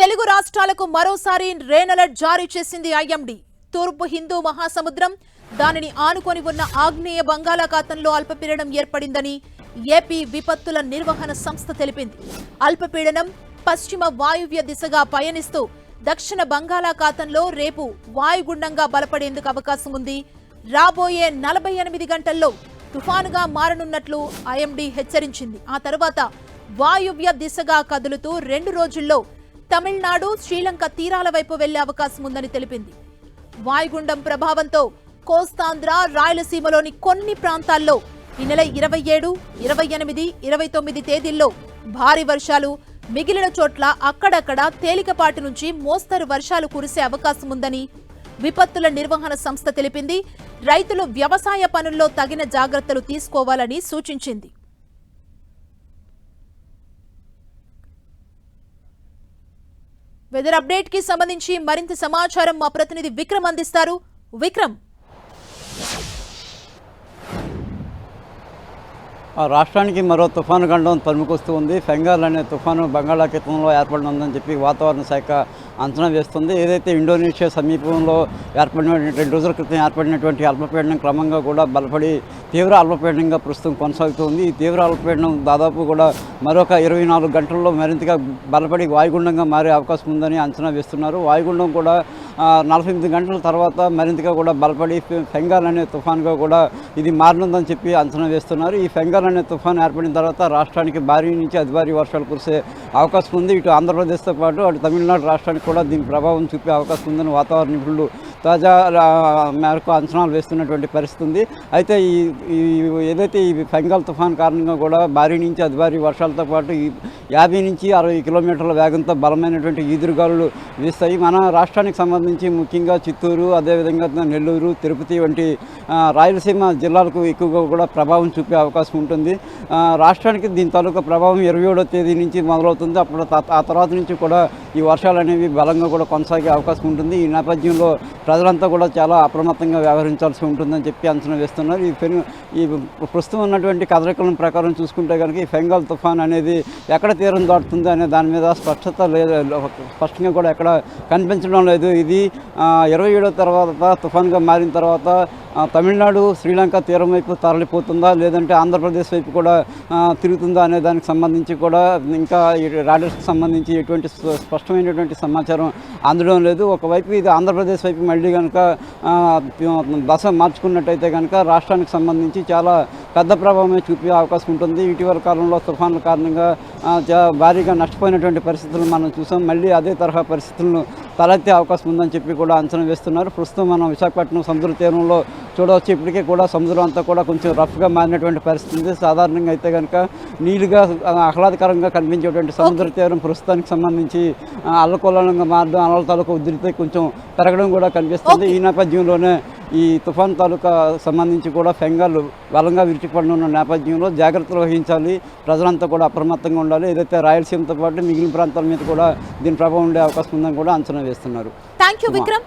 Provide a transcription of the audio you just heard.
తెలుగు రాష్ట్రాలకు మరోసారి rain alert జారీ చేసింది ఐఎండీ. తూర్పు హిందూ మహాసముద్రం దానిని ఆనుకొని ఉన్న ఆగ్నేయ బంగాళాఖాతంలో అల్పపీడనం ఏర్పడిందని ఏపీ విపత్తుల నిర్వహణ సంస్థ తెలిపింది. అల్పపీడనం పశ్చిమ వాయువ్య దిశగా పయనిస్తూ దక్షిణ బంగాళాఖాతంలో రేపు వాయుగుండంగా బలపడేందుకు అవకాశం ఉంది. రాబోయే నలభై ఎనిమిది గంటల్లో తుఫానుగా మారనున్నట్లు ఐఎండీ హెచ్చరించింది. ఆ తర్వాత వాయువ్య దిశగా కదులుతూ రెండు రోజుల్లో తమిళనాడు శ్రీలంక తీరాల వైపు వెళ్ళే అవకాశం ఉందని తెలిపింది. వాయుగుండం ప్రభావంతో కోస్తాంధ్ర రాయలసీమలోని కొన్ని ప్రాంతాల్లో ఈ నెల ఇరవై ఏడు ఇరవై ఎనిమిది ఇరవై తొమ్మిది తేదీల్లో భారీ వర్షాలు మిగిలిన చోట్ల అక్కడక్కడ తేలికపాటి నుంచి మోస్తరు వర్షాలు కురిసే అవకాశం ఉందని విపత్తుల నిర్వహణ సంస్థ తెలిపింది. రైతులు వ్యవసాయ పనుల్లో తగిన జాగ్రత్తలు తీసుకోవాలని సూచించింది. వెదర్ అప్డేట్కి సంబంధించి మరింత సమాచారం మా ప్రతినిధి విక్రమ్ అందిస్తారు. విక్రమ్. రాష్ట్రానికి మరో తుఫాను గండం తరుముకొస్తూ ఉంది ఫెంగాల్ అనే తుఫాను బంగాళాఖాతంలో ఏర్పడినందని చెప్పి వాతావరణ శాఖ అంచనా వేస్తుంది. ఏదైతే ఇండోనేషియా సమీపంలో ఏర్పడినటువంటి రెండు రోజుల క్రితం ఏర్పడినటువంటి అల్పపీడనం క్రమంగా కూడా బలపడి తీవ్ర అల్పపీడనంగా ప్రస్తుతం కొనసాగుతుంది. ఈ తీవ్ర అల్పపీడనం దాదాపు కూడా మరొక ఇరవై నాలుగు గంటల్లో మరింతగా బలపడి వాయుగుండంగా మారే అవకాశం ఉందని అంచనా వేస్తున్నారు. వాయుగుండం కూడా నలభై ఎనిమిది గంటల తర్వాత మరింతగా కూడా బలపడి ఫెంగాల్ అనే తుఫాన్గా కూడా ఇది మారనుందని చెప్పి అంచనా వేస్తున్నారు. ఈ ఫెంగాల్ అనే తుఫాన్ ఏర్పడిన తర్వాత రాష్ట్రానికి భారీ నుంచి అతి భారీ వర్షాలు కురిసే అవకాశం ఉంది. ఇటు ఆంధ్రప్రదేశ్తో పాటు అటు తమిళనాడు రాష్ట్రానికి కూడా దీని ప్రభావం చూపే అవకాశం ఉందని వాతావరణ నిపుణులు తాజా మేరకు అంచనాలు వేస్తున్నటువంటి పరిస్థితి ఉంది అయితే ఈ ఏదైతే ఈ ఫెంగాల్ తుఫాన్ కారణంగా కూడా భారీ నుంచి అతి భారీ వర్షాలతో పాటు ఈ యాభై నుంచి అరవై కిలోమీటర్ల వేగంతో బలమైనటువంటి ఈదురుగాలు వీస్తాయి. మన రాష్ట్రానికి సంబంధించి ముఖ్యంగా చిత్తూరు అదేవిధంగా నెల్లూరు తిరుపతి వంటి రాయలసీమ జిల్లాలకు ఎక్కువగా కూడా ప్రభావం చూపే అవకాశం ఉంటుంది. రాష్ట్రానికి దీని తాలూకా ప్రభావం ఇరవై ఏడో తేదీ నుంచి మొదలవుతుంది. అప్పుడు త- ఆ తర్వాత నుంచి కూడా ఈ వర్షాలు అనేవి బలంగా కూడా కొనసాగే అవకాశం ఉంటుంది. ఈ నేపథ్యంలో ప్రజలంతా కూడా చాలా అప్రమత్తంగా వ్యవహరించాల్సి ఉంటుందని చెప్పి అంచనా వేస్తున్నారు. ఈ పెను ఈ ప్రస్తుతం ఉన్నటువంటి కదలికల ప్రకారం చూసుకుంటే కనుక ఈ ఫెంగాల్ తుఫాన్ అనేది ఎక్కడ తీరం దాటుతుంది అనే దాని మీద స్పష్టత లేదు స్పష్టంగా కూడా ఎక్కడ కనిపించడం లేదు. ఇది ఇరవై ఏడో తర్వాత తుఫాన్గా మారిన తర్వాత తమిళనాడు శ్రీలంక తీరం వైపు తరలిపోతుందా? లేదంటే ఆంధ్రప్రదేశ్ వైపు కూడా తిరుగుతుందా అనే దానికి సంబంధించి కూడా ఇంకా రాడర్స్కి సంబంధించి ఎటువంటి స్పష్టమైనటువంటి సమాచారం అందడం లేదు. ఒకవైపు ఇది ఆంధ్రప్రదేశ్ వైపు మళ్ళీ కనుక దశ మార్చుకున్నట్టయితే కనుక రాష్ట్రానికి సంబంధించి చాలా పెద్ద ప్రభావమే చూపే అవకాశం ఉంటుంది. ఇటీవల కాలంలో తుఫాన్ల కారణంగా చా- భారీగా నష్టపోయినటువంటి పరిస్థితులు మనం చూసాం. మళ్ళీ అదే తరహా పరిస్థితులను తలెత్తే అవకాశం ఉందని చెప్పి కూడా అంచనా వేస్తున్నారు. ప్రస్తుతం మనం విశాఖపట్నం సముద్ర తీరంలో చూడవచ్చు. ఇప్పటికే కూడా సముద్రం అంతా కూడా కొంచెం రఫ్గా మారినటువంటి పరిస్థితి. సాధారణంగా అయితే కనుక నీళ్ళుగా ఆహ్లాదకరంగా కనిపించేటువంటి సముద్ర తీరం ప్రస్తుతానికి సంబంధించి ఆ, అల్లకొల్లంగా మారడం అలల తాలూకా ఉధృతి కొంచెం పెరగడం కూడా కనిపిస్తుంది. ఈ నేపథ్యంలోనే ఈ తుఫాన్ తాలూకా సంబంధించి కూడా ఫెంగాలు బలంగా విరుచుకుపడిన నేపథ్యంలో జాగ్రత్తలు వహించాలి. ప్రజలంతా కూడా అప్రమత్తంగా ఉండాలి. ఏదైతే రాయలసీమతో పాటు మిగిలిన ప్రాంతాల మీద కూడా దీని ప్రభావం ఉండే అవకాశం ఉందని కూడా అంచనా వేస్తున్నారు. Thank you Vikram.